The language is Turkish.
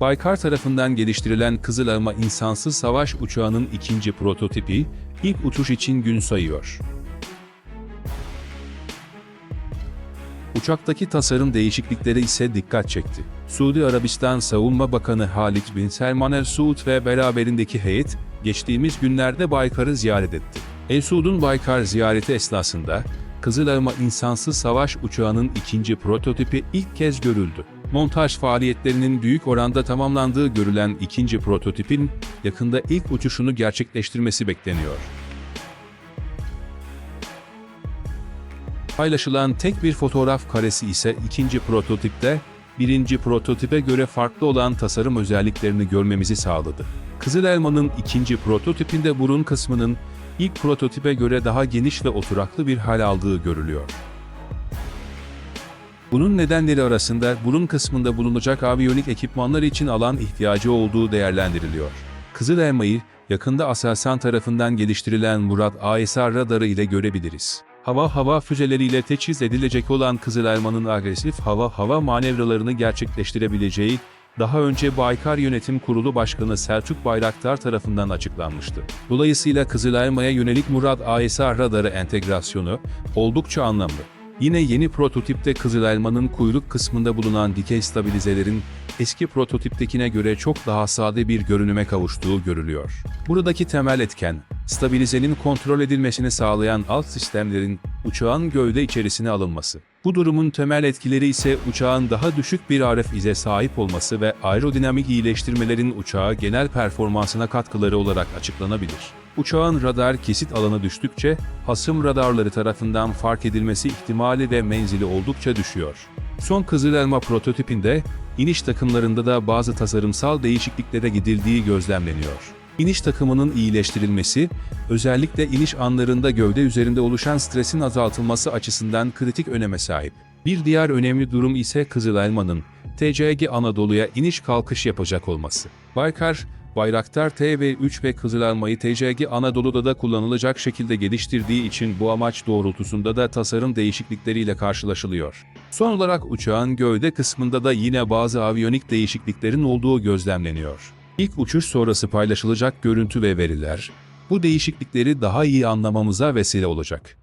Baykar tarafından geliştirilen Kızıl Elma insansız savaş uçağının ikinci prototipi, ilk uçuş için gün sayıyor. Uçaktaki tasarım değişiklikleri ise dikkat çekti. Suudi Arabistan Savunma Bakanı Halid bin Selman El Suud ve beraberindeki heyet, geçtiğimiz günlerde Baykar'ı ziyaret etti. El Suud'un Baykar ziyareti esnasında, Kızıl Elma insansız savaş uçağının ikinci prototipi ilk kez görüldü. Montaj faaliyetlerinin büyük oranda tamamlandığı görülen ikinci prototipin, yakında ilk uçuşunu gerçekleştirmesi bekleniyor. Paylaşılan tek bir fotoğraf karesi ise ikinci prototipte, birinci prototipe göre farklı olan tasarım özelliklerini görmemizi sağladı. Kızıl Elma'nın ikinci prototipinde burun kısmının ilk prototipe göre daha geniş ve oturaklı bir hal aldığı görülüyor. Bunun nedenleri arasında burun kısmında bulunacak aviyonik ekipmanlar için alan ihtiyacı olduğu değerlendiriliyor. Kızıl Elma'yı yakında Aselsan tarafından geliştirilen Murat AESR radarı ile görebiliriz. Hava-hava füzeleriyle teçhiz edilecek olan Kızıl Elma'nın agresif hava-hava manevralarını gerçekleştirebileceği, daha önce Baykar Yönetim Kurulu Başkanı Selçuk Bayraktar tarafından açıklanmıştı. Dolayısıyla Kızıl Elma'ya yönelik Murat AESR radarı entegrasyonu oldukça anlamlı. Yine yeni prototipte Kızıl Elma'nın kuyruk kısmında bulunan dikey stabilizelerin eski prototiptekine göre çok daha sade bir görünüme kavuştuğu görülüyor. Buradaki temel etken, stabilizenin kontrol edilmesini sağlayan alt sistemlerin uçağın gövde içerisine alınması. Bu durumun temel etkileri ise uçağın daha düşük bir RF ize sahip olması ve aerodinamik iyileştirmelerin uçağa genel performansına katkıları olarak açıklanabilir. Uçağın radar kesit alanı düştükçe, hasım radarları tarafından fark edilmesi ihtimali ve menzili oldukça düşüyor. Son Kızıl Elma prototipinde, iniş takımlarında da bazı tasarımsal değişikliklere gidildiği gözlemleniyor. İniş takımının iyileştirilmesi, özellikle iniş anlarında gövde üzerinde oluşan stresin azaltılması açısından kritik öneme sahip. Bir diğer önemli durum ise Kızıl Elma'nın, TCG Anadolu'ya iniş kalkış yapacak olması. Baykar, Bayraktar TV3 ve Kızıl Elma'yı TCG Anadolu'da da kullanılacak şekilde geliştirdiği için bu amaç doğrultusunda da tasarım değişiklikleriyle karşılaşılıyor. Son olarak uçağın gövde kısmında da yine bazı aviyonik değişikliklerin olduğu gözlemleniyor. İlk uçuş sonrası paylaşılacak görüntü ve veriler, bu değişiklikleri daha iyi anlamamıza vesile olacak.